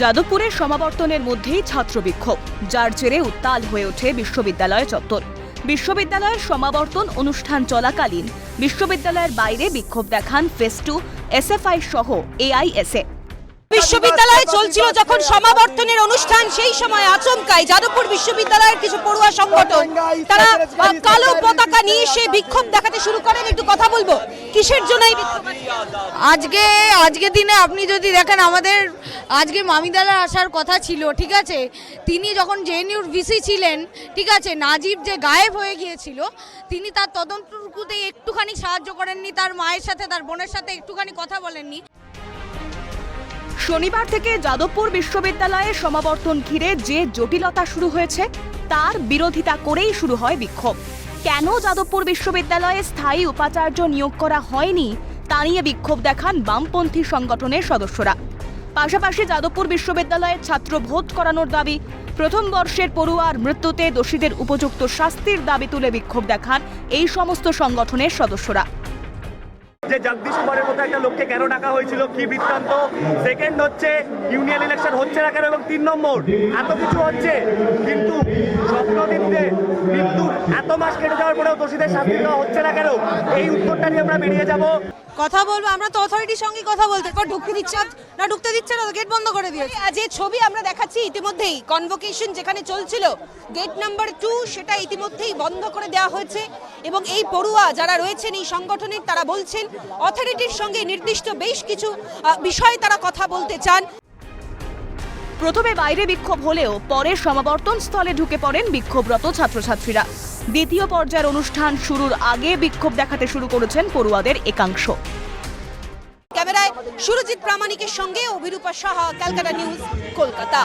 যাদবপুরের সমাবর্তনের মধ্যেই ছাত্র বিক্ষোভ, যার জেরে উত্তাল হয়ে ওঠে বিশ্ববিদ্যালয় চত্বর। বিশ্ববিদ্যালয়ের সমাবর্তন অনুষ্ঠান চলাকালীন বিশ্ববিদ্যালয়ের বাইরে বিক্ষোভ দেখান ফেস ফেস্টু এসএফআই সহ এআইএসএ বিশ্ববিদ্যালয়ে চলছিল যখন সমাবর্তনের অনুষ্ঠান, সেই সময় আচমকাই যাদবপুর বিশ্ববিদ্যালয়ের কিছু পড়ুয়া সংগঠন, তারা কালো পতাকা নিয়ে এসে বিক্ষোভ দেখাতে শুরু করেন। একটু কথা বলব, কিসের জন্য এই আজকে আজকে দিনে আপনি যদি দেখেন, আমাদের আজকে মামিদালার আসার কথা ছিল, ঠিক আছে? তিনি যখন জেএনইউর ভিসি ছিলেন, ঠিক আছে, নাজিব যে গায়েব হয়ে গিয়েছিল, তিনি তার তদন্তটুকুতে একটুখানি সাহায্য করেননি, তার মায়ের সাথে, তার বোনের সাথে একটুখানি কথা বলেননি। শনিবার থেকে যাদবপুর বিশ্ববিদ্যালয়ে সমাবর্তন ঘিরে যে জটিলতা শুরু হয়েছে, তার বিরোধিতা করেই শুরু হয় বিক্ষোভ। কেন যাদবপুর বিশ্ববিদ্যালয়ে স্থায়ী উপাচার্য নিয়োগ করা হয়নি, তা নিয়ে বিক্ষোভ দেখান বামপন্থী সংগঠনের সদস্যরা। পাশাপাশি যাদবপুর বিশ্ববিদ্যালয়ের ছাত্র ভোট করানোর দাবি, প্রথম বর্ষের পড়ুয়ার মৃত্যুতে দোষীদের উপযুক্ত শাস্তির দাবি তুলে বিক্ষোভ দেখান এই সমস্ত সংগঠনের সদস্যরা। যে জগদীশ কুমারের মতো একটা লোককে কেন ডাকা হয়েছিল? কি বৃত্তান্ত? সেকেন্ড হচ্ছে ইউনিয়ন ইলেকশন হচ্ছে না কেন এবং তিন নম্বর এত কিছু হচ্ছে কিন্তু স্বপ্ন স্বপ্নদীপতে মৃত্যু এত মাস কেটে যাওয়ার পরেও দোষীদের শাস্তি দেওয়া হচ্ছে না কেন? এই উত্তরটা নিয়ে আমরা বেরিয়ে যাব। কথা বলব আমরা তো অথরিটির সঙ্গে কথা বলতে ঢুকতে দিচ্ছে না- না ঢুকতে দিচ্ছে না গেট বন্ধ করে দিয়েছে। যে ছবি আমরা দেখাচ্ছি ইতিমধ্যেই কনভোকেশন যেখানে চলছিল গেট নাম্বার টু সেটা ইতিমধ্যেই বন্ধ করে দেওয়া হয়েছে। এবং এই পড়ুয়া যারা রয়েছেন এই সংগঠনের তারা বলছেন অথরিটির সঙ্গে নির্দিষ্ট বেশ কিছু বিষয়ে তারা কথা বলতে চান। প্রথমে বাইরে বিক্ষোভ হলেও পরে সমাবর্তন স্থলে ঢুকে পড়েন বিক্ষোভরত ছাত্রছাত্রীরা। দ্বিতীয় পর্যায়ের অনুষ্ঠান শুরুর আগে বিক্ষোভ দেখাতে শুরু করেছেন পড়ুয়াদের একাংশ। ক্যামেরায় সুরজিৎ প্রামাণিকের সঙ্গে অভিরূপা সাহা ক্যালকাটা নিউজ কলকাতা।